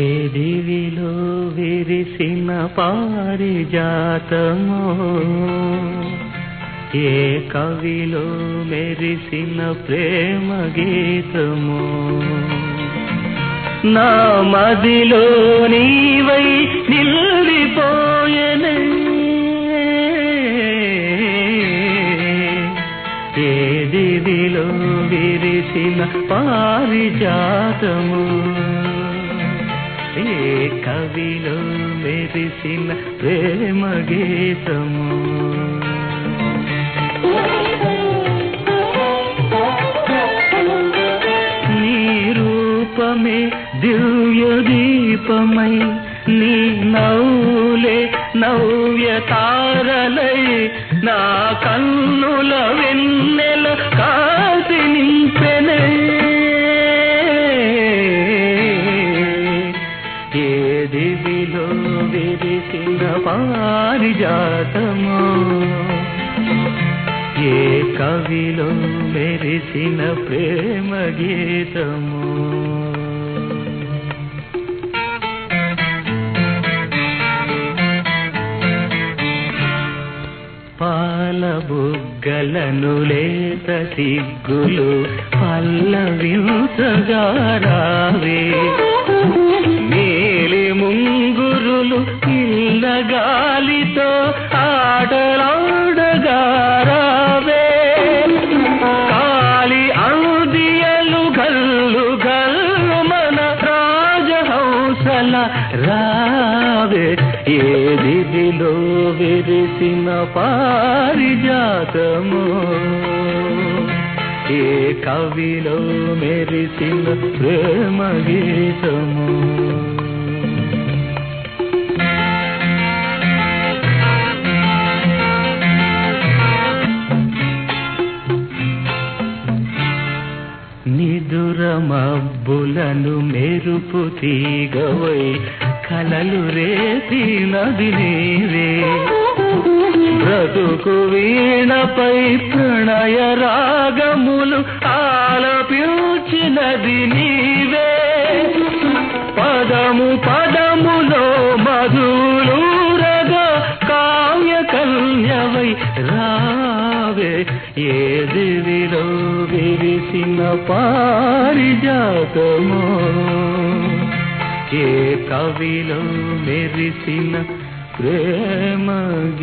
వేదివిలో విరిసిన పారిజాతమో. ఏ కవిలో మెరిసిన ప్రేమ గీతమో. నా మదిలో నీవై నిల్లిపోయనే ఏ దివిలో విరిసిన పారిజాతము. మెరిసిన ప్రేమ గీతము. నీ రూపమే దివ్య దీపమై నీ నవ్వులే నవ్య తారలై నా కన్నుల పారిజాతమో ఏ కవిలో మెరిసిన ప్రేమ గీతము? పాలబుగ్గలను లేత సిగ్గులు పల్లవించగారావే నీలి చిన్న గాలితో ఆటలాడగారావే. కాలి అందియలు గల్లు గల్లు మన రాజహంసల రావే. ఏ దివిలో విరిసిన పారిజాతము? ఏ కవిలో మెరిసిన ప్రేమ గీతము మబ్బులను మెరుపు తీగవై కలలు రేపినది నీవే. బ్రతుకు వీణపై ప్రణయ రాగములు ఆలపించినది నీవే. పదము పదములో మధులు రగ కావ్య కన్యవై రా वि पारि విరిసిన పారిజాతమో ఏ కవిలో మెరిసిన ప్రేమ ग